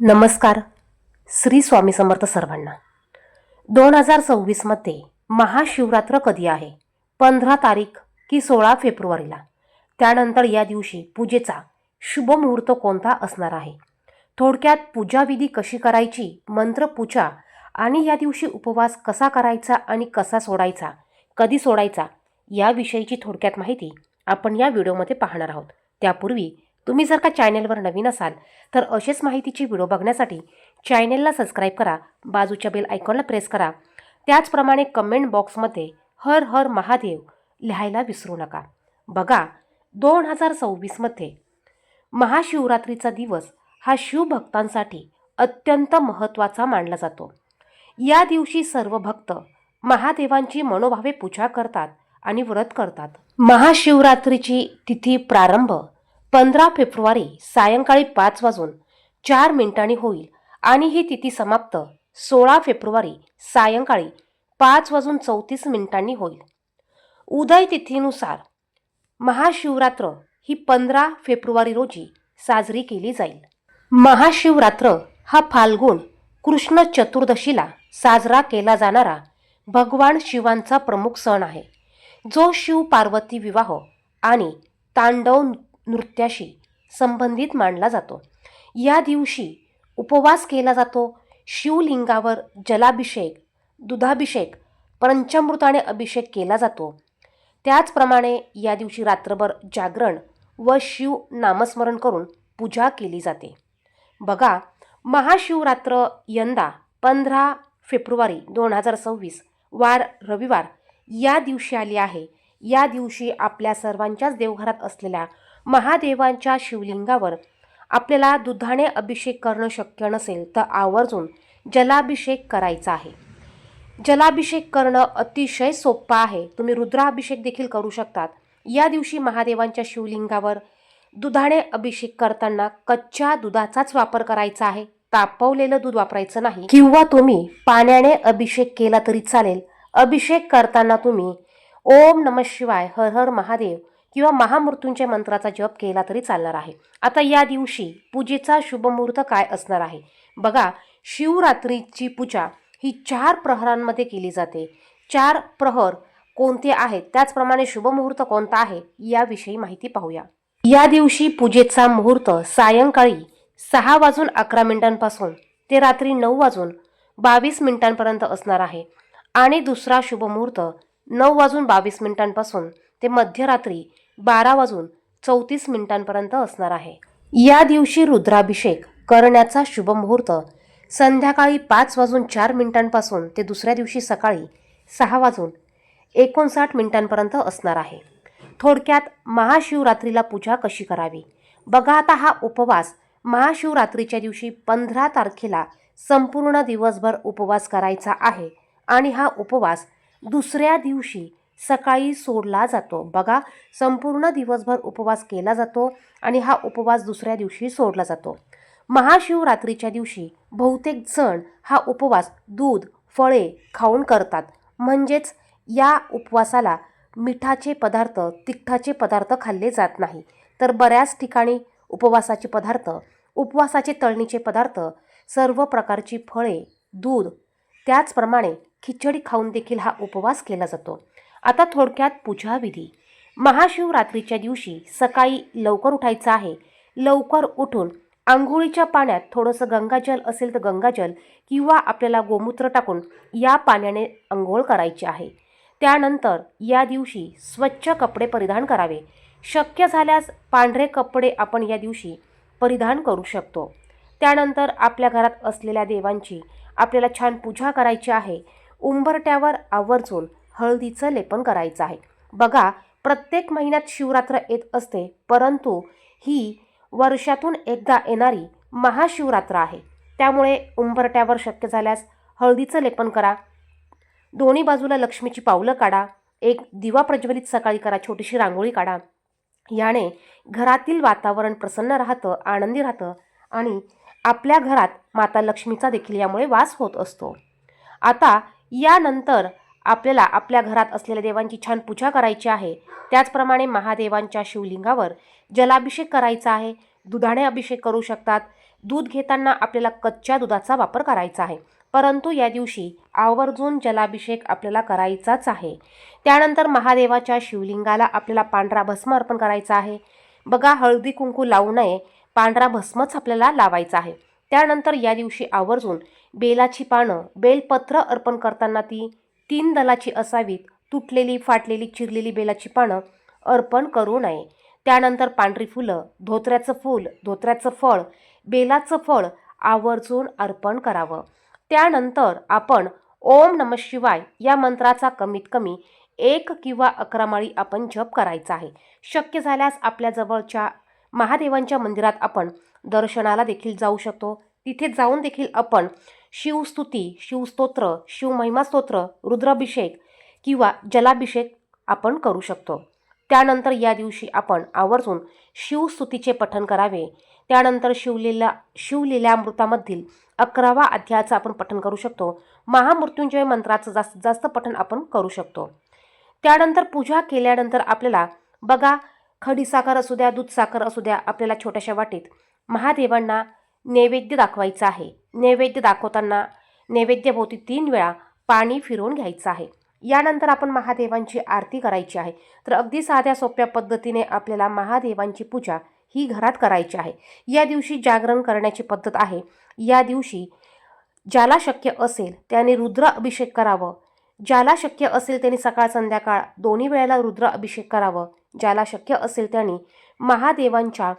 नमस्कार. श्री स्वामी समर्थ सर्वांना. दोन हजार सव्वीसमध्ये महाशिवरात्र कधी आहे? पंधरा तारीख की सोळा फेब्रुवारीला. त्यानंतर या दिवशी पूजेचा शुभ मुहूर्त कोणता असणार आहे? थोडक्यात पूजाविधी कशी करायची? मंत्रपूजा आणि या दिवशी उपवास कसा करायचा आणि कसा सोडायचा? कधी सोडायचा? याविषयीची थोडक्यात माहिती आपण या व्हिडिओमध्ये पाहणार आहोत. त्यापूर्वी तुम्ही जर का चॅनेलवर नवीन असाल तर असेच माहितीची व्हिडिओ बघण्यासाठी चॅनेलला सबस्क्राईब करा बाजूच्या बेल आयकॉनला प्रेस करा. त्याचप्रमाणे कमेंट बॉक्समध्ये हर हर महादेव लिहायला विसरू नका. बघा दोन हजार सव्वीसमध्ये महाशिवरात्रीचा दिवस हा शिवभक्तांसाठी अत्यंत महत्त्वाचा मानला जातो. या दिवशी सर्व भक्त महादेवांची मनोभावे पूजा करतात आणि व्रत करतात. महाशिवरात्रीची तिथी प्रारंभ पंधरा फेब्रुवारी सायंकाळी पाच वाजून चार मिनिटांनी होईल आणि ही तिथी समाप्त. सोळा फेब्रुवारी सायंकाळी पाच वाजून चौतीस मिनिटांनी होईल. उदय तिथीनुसार महाशिवरात्र ही पंधरा फेब्रुवारी रोजी साजरी केली जाईल. महाशिवरात्र हा फाल्गुन कृष्ण चतुर्दशीला साजरा केला जाणारा भगवान शिवांचा प्रमुख सण आहे. जो शिव पार्वती विवाह आणि तांडव नृत्याशी संबंधित मानला जातो. या दिवशी उपवास केला जातो. शिवलिंगावर जलाभिषेक दुधाभिषेक पंचामृताने अभिषेक केला जातो. त्याचप्रमाणे या दिवशी रात्रभर जागरण व शिव नामस्मरण करून पूजा केली जाते. बघा महाशिवरात्र यंदा पंधरा फेब्रुवारी दोन हजार सव्वीस वार रविवार या दिवशी आली आहे. या दिवशी आपल्या सर्वांच्याच देवघरात असलेल्या महादेवांच्या शिवलिंगावर आपल्याला दुधाने अभिषेक करणं शक्य नसेल तर आवर्जून जलाभिषेक करायचा आहे. जलाभिषेक करणं अतिशय सोपं आहे. तुम्ही रुद्राभिषेक देखील करू शकतात. या दिवशी महादेवांच्या शिवलिंगावर दुधाने अभिषेक करताना कच्च्या दुधाचाच वापर करायचा आहे. तापवलेलं दूध वापरायचं नाही. किंवा तुम्ही पाण्याने अभिषेक केला तरी चालेल. अभिषेक करताना तुम्ही ओम नम शिवाय हर हर महादेव किंवा महामृत्यूंच्या मंत्राचा जप केला तरी चालणार आहे. आता या दिवशी पूजेचा शुभमुहूर्त काय असणार आहे? बघा शिवरात्रीची पूजा ही चार प्रहरांमध्ये केली जाते. चार प्रहर कोणते आहेत? त्याचप्रमाणे शुभमुहूर्त कोणता आहे? याविषयी माहिती पाहूया. या दिवशी पूजेचा मुहूर्त सायंकाळी सहा वाजून अकरा मिनिटांपासून ते रात्री नऊ वाजून बावीस मिनिटांपर्यंत असणार आहे. आणि दुसरा शुभमुहूर्त नऊ वाजून बावीस मिनिटांपासून ते मध्यरात्री बारा वाजून चौतीस मिनिटांपर्यंत असणार आहे. या दिवशी रुद्राभिषेक करण्याचा शुभ मुहूर्त संध्याकाळी पाच वाजून चार मिनिटांपासून ते दुसऱ्या दिवशी सकाळी सहा वाजून एकोणसाठ मिनिटांपर्यंत असणार आहे. थोडक्यात महाशिवरात्रीला पूजा कशी करावी? बघा आता हा उपवास महाशिवरात्रीच्या दिवशी पंधरा तारखेला संपूर्ण दिवसभर उपवास करायचा आहे आणि हा उपवास दुसऱ्या दिवशी सकाळी सोडला जातो. बघा संपूर्ण दिवसभर उपवास केला जातो आणि हा उपवास दुसऱ्या दिवशी सोडला जातो. महाशिवरात्रीच्या दिवशी बहुतेक जण हा उपवास दूध फळे खाऊन करतात. म्हणजेच या उपवासाला मिठाचे पदार्थ तिखटाचे पदार्थ खाल्ले जात नाही. तर बऱ्याच ठिकाणी उपवासाचे पदार्थ उपवासाचे तळणीचे पदार्थ सर्व प्रकारची फळे दूध त्याचप्रमाणे खिचडी खाऊन देखील हा उपवास केला जातो. आता थोडक्यात पूजाविधी. महाशिवरात्रीच्या दिवशी सकाळी लवकर उठायचं आहे. लवकर उठून आंघोळीच्या पाण्यात थोडंसं गंगाजल असेल तर गंगाजल किंवा आपल्याला गोमूत्र टाकून या पाण्याने आंघोळ करायची आहे. त्यानंतर या दिवशी स्वच्छ कपडे परिधान करावे. शक्य झाल्यास पांढरे कपडे आपण या दिवशी परिधान करू शकतो. त्यानंतर आपल्या घरात असलेल्या देवांची आपल्याला छान पूजा करायची आहे. उंबरट्यावर आवर्जून हळदीचं लेपन करायचं आहे. बघा प्रत्येक महिन्यात शिवरात्र येत असते परंतु ही वर्षातून एकदा येणारी महाशिवरात्र आहे. त्यामुळे उंबरट्यावर शक्य झाल्यास हळदीचं लेपन करा. दोन्ही बाजूला लक्ष्मीची पावलं काढा. एक दिवा प्रज्वलित सकाळी करा छोटीशी रांगोळी काढा. याने घरातील वातावरण प्रसन्न राहतं आनंदी राहतं आणि आपल्या घरात माता लक्ष्मीचा देखील यामुळे वास होत असतो. आता यानंतर आपल्याला आपल्या घरात असलेल्या देवांची छान पूजा करायची आहे. त्याचप्रमाणे महादेवांच्या शिवलिंगावर जलाभिषेक करायचा आहे. दुधाने अभिषेक करू शकतात. दूध घेताना आपल्याला कच्च्या दुधाचा वापर करायचा आहे. परंतु या दिवशी आवर्जून जलाभिषेक आपल्याला करायचाच आहे. त्यानंतर महादेवाच्या शिवलिंगाला आपल्याला पांढरा भस्म अर्पण करायचा आहे. बघा हळदी कुंकू लावू नये पांढरा भस्मच आपल्याला लावायचा आहे. त्यानंतर या दिवशी आवर्जून बेलाची पानं बेलपत्र अर्पण करताना ती तीन दलाची असावीत तुटलेली फाटलेली चिरलेली बेलाची पानं अर्पण करू नये. त्यानंतर पांढरी फुलं धोत्र्याचं फूल धोत्र्याचं फळ बेलाचं फळ आवर्जून अर्पण करावं. त्यानंतर आपण ओम नम शिवाय या मंत्राचा कमीत कमी एक किंवा अकरा माळी आपण जप करायचा आहे. शक्य झाल्यास आपल्या जवळच्या महादेवांच्या मंदिरात आपण दर्शनाला देखील जाऊ शकतो. तिथे जाऊन देखील आपण शिवस्तुती शिवस्तोत्र शिवमहिमा स्तोत्र रुद्राभिषेक किंवा जलाभिषेक आपण करू शकतो. त्यानंतर या दिवशी आपण आवर्जून शिवस्तुतीचे पठण करावे. त्यानंतर शिवलीला शिवलीलामृतामधील अकरावा अध्यायाचं आपण पठण करू शकतो. महामृत्युंजय मंत्राचं जास्तीत जास्त पठण आपण करू शकतो. त्यानंतर पूजा केल्यानंतर आपल्याला बघा खडीसाखर असू द्या दूधसाखर असू द्या आपल्याला छोट्याशा वाटीत महादेवांना नैवेद्य दाखवायचं आहे. नैवेद्य दाखवताना नैवेद्यभोवती तीन वेळा पाणी फिरवून घ्यायचं आहे. यानंतर आपण महादेवांची आरती करायची आहे. तर अगदी साध्या सोप्या पद्धतीने आपल्याला महादेवांची पूजा ही घरात करायची आहे. या दिवशी जागरण करण्याची पद्धत आहे. या दिवशी ज्याला शक्य असेल त्याने रुद्र अभिषेक करावं. ज्याला शक्य असेल त्याने सकाळ संध्याकाळ दोन्ही वेळेला रुद्र अभिषेक करावं. ज्याला शक्य असेल त्यांनी महादेवांच्या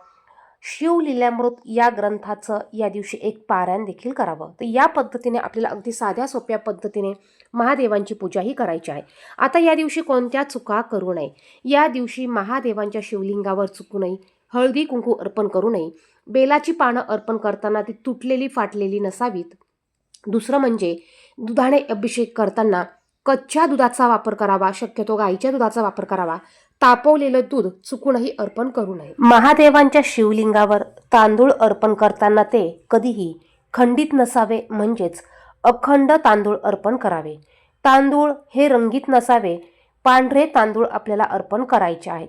शिवलीलामृत या ग्रंथाचं या दिवशी एक पारायण देखील करावं. तर या पद्धतीने आपल्याला अगदी साध्या सोप्या पद्धतीने महादेवांची पूजाही करायची आहे. आता या दिवशी कोणत्या चुका करू नये? या दिवशी महादेवांच्या शिवलिंगावर चुकू नये हळदी कुंकू अर्पण करू नये बेलाची पानं अर्पण करताना ती तुटलेली फाटलेली नसावीत. दुसरं म्हणजे दुधाने अभिषेक करताना कच्च्या दुधाचा वापर करावा शक्यतो गाईच्या दुधाचा वापर करावा. तापवलेलं दूध चुकूनही अर्पण करू नये. महादेवांच्या शिवलिंगावर तांदूळ अर्पण करताना ते कधीही खंडित नसावे म्हणजेच अखंड तांदूळ अर्पण करावे. तांदूळ हे रंगीत नसावे पांढरे तांदूळ आपल्याला अर्पण करायचे आहेत.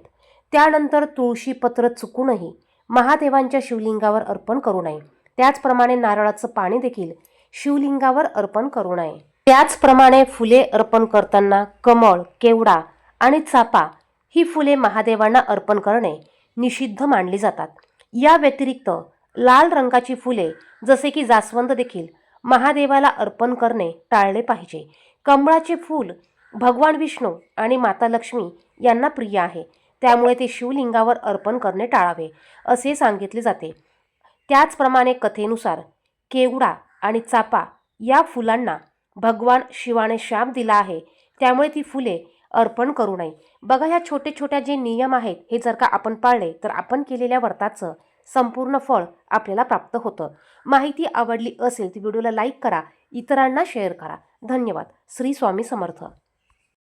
त्यानंतर तुळशी पत्र चुकूनही महादेवांच्या शिवलिंगावर अर्पण करू नये. त्याचप्रमाणे नारळाचं पाणी देखील शिवलिंगावर अर्पण करू नये. त्याचप्रमाणे फुले अर्पण करताना कमळ केवडा आणि चापा ही फुले महादेवांना अर्पण करणे निषिद्ध मानली जातात. या व्यतिरिक्त लाल रंगाची फुले जसे की जास्वंद देखील महादेवाला अर्पण करणे टाळले पाहिजे. कमळाचे फूल भगवान विष्णू आणि माता लक्ष्मी यांना प्रिय आहे. त्यामुळे ते शिवलिंगावर अर्पण करणे टाळावे असे सांगितले जाते. त्याचप्रमाणे कथेनुसार केवडा आणि चापा या फुलांना भगवान शिवाने शाप दिला आहे. त्यामुळे ती फुले अर्पण करू नये. बघा ह्या छोटे छोट्या जे नियम आहेत हे जर का आपण पाळले तर आपण केलेल्या व्रताचं संपूर्ण फळ आपल्याला प्राप्त होतं. माहिती आवडली असेल तर व्हिडिओला लाईक करा इतरांना शेअर करा. धन्यवाद. श्री स्वामी समर्थ.